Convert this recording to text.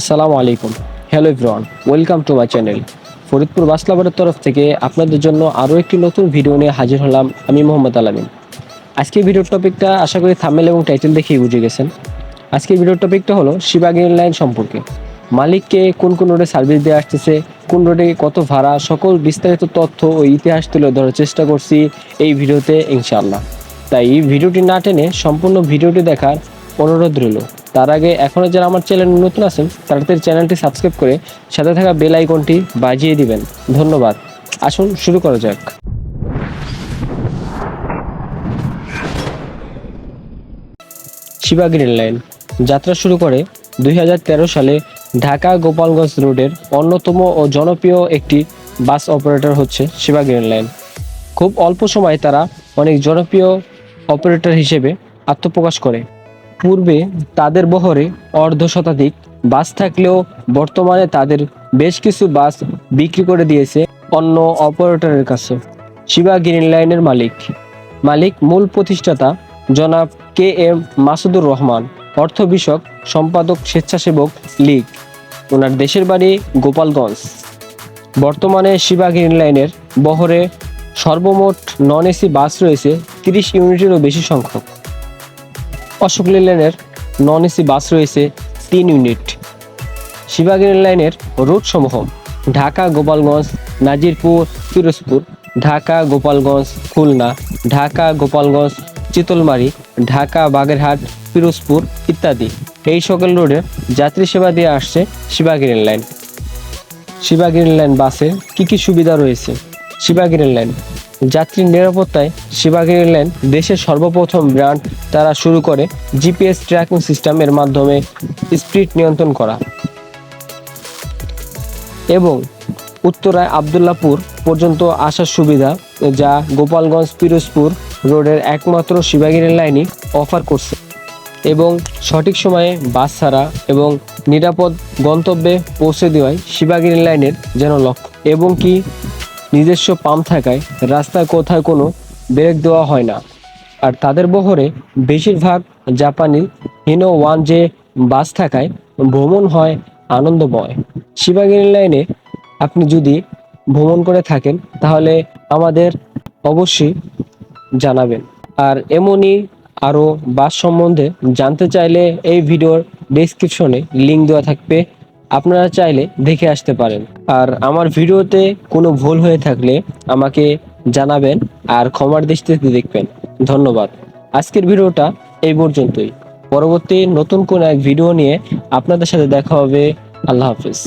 আসসালামু আলাইকুম। Hello everyone welcome to my channel Faridpur বাসলাবারের তরফ থেকে আপনাদের জন্য আরও একটি নতুন ভিডিও নিয়ে হাজির হলাম আমি মোহাম্মদ আলামিন। আজকের ভিডিওর টপিকটা আশা করি থামেল এবং টাইটেল দেখেই বুঝে গেছেন। আজকের ভিডিওর টপিকটা হলো শিবাগিরি লাইন সম্পর্কে। মালিককে কোন কোন রোডে সার্ভিস দিয়ে আসতেছে, কোন রোডে কত ভাড়া, সকল বিস্তারিত তথ্য ও ইতিহাস তুলে ধরার চেষ্টা করছি এই ভিডিওতে ইনশাআল্লাহ। তাই ভিডিওটি না টেনে সম্পূর্ণ ভিডিওটি দেখার অনুরোধ রইল। তার আগে এখনও যারা আমার চ্যানেল নতুন আছেন তাদের চ্যানেলটি সাবস্ক্রাইব করে সাথে থাকা বেল আইকনটি বাজিয়ে দিবেন। ধন্যবাদ। আসুন, শুরু করা যাক। শিবাগিরি লাইন। যাত্রা শুরু করে দুই হাজার তেরো সালে ঢাকা গোপালগঞ্জ রোডের অন্যতম ও জনপ্রিয় একটি বাস অপারেটর হচ্ছে শিবাগিরি লাইন। খুব অল্প সময়ে তারা অনেক জনপ্রিয় অপারেটর হিসেবে আত্মপ্রকাশ করে। পূর্বে তাদের বহরে অর্ধ শতাধিক বাস থাকলেও বর্তমানে তাদের বেশ কিছু বাস বিক্রি করে দিয়েছে অন্য অপারেটরের কাছে। শিবা গ্রিন লাইনের মালিক। মালিক মূল প্রতিষ্ঠাতা জনাব কে এম মাসুদুর রহমান, অর্থ বিষয়ক সম্পাদক স্বেচ্ছাসেবক লীগ। ওনার দেশের বাড়ি গোপালগঞ্জ। বর্তমানে শিবা গ্রিন লাইনের বহরে সর্বমোট নন এসি বাস রয়েছে তিরিশ ইউনিটেরও বেশি সংখ্যক। অশোক লেনের নন এসি বাস রয়েছে তিন ইউনিট। শিবাগিরি লাইনের রুট সমূহ ঢাকা, গোপালগঞ্জ, নাজিরপুর, পিরোজপুর, ঢাকা, গোপালগঞ্জ, খুলনা, ঢাকা, গোপালগঞ্জ, চিতলমারি, ঢাকা, বাগেরহাট, পিরোজপুর ইত্যাদি। এই সকল রোডে যাত্রী সেবা দিয়ে আসছে শিবাগিরি লাইন শিবাগিরি লাইন বাসে কি কি সুবিধা রয়েছে? শিবাগিরি লাইন যাত্রীর নিরাপত্তায় শিবাগিরি লাইন দেশের সর্বপ্রথম ব্র্যান্ড তারা শুরু করে জিপিএস ট্র্যাকিং সিস্টেমের মাধ্যমে স্পিড নিয়ন্ত্রণ করা। এবং উত্তরায় আবদুল্লাপুর পর্যন্ত আসার সুবিধা, যা গোপালগঞ্জ পিরোজপুর রোডের একমাত্র শিবাগিরি লাইনই অফার করছে। এবং সঠিক সময়ে বাস ছাড়া এবং নিরাপদ গন্তব্যে পৌঁছে দেওয়াই শিবাগিরি লাইনের যেন লক্ষ্য। এবং কি নিজস্ব পাম্প থাকায় রাস্তায় কোথায় কোনো ব্রেক দেওয়া হয় না। আর তাদের বহরে বেশিরভাগ জাপানি হিনো ওয়ান জে বাস থাকায় ভ্রমণ হয় আনন্দময়। শিবাগিরি লাইনে আপনি যদি ভ্রমণ করে থাকেন, তাহলে আমাদের অবশ্যই জানাবেন। আর এমনই আরও বাস সম্বন্ধে জানতে চাইলে এই ভিডিওর ডেসক্রিপশনে লিঙ্ক দেওয়া থাকবে। আপনারা চাইলে দেখে আসতে পারেন। আর আমার ভিডিওতে কোনো ভুল হয়ে থাকলে আমাকে জানাবেন আর ক্ষমার দৃষ্টিতে দেখবেন। ধন্যবাদ। আজকের ভিডিওটা এই পর্যন্তই। পরবর্তী নতুন কোন এক ভিডিও নিয়ে আপনাদের সাথে দেখা হবে। আল্লাহ হাফিজ।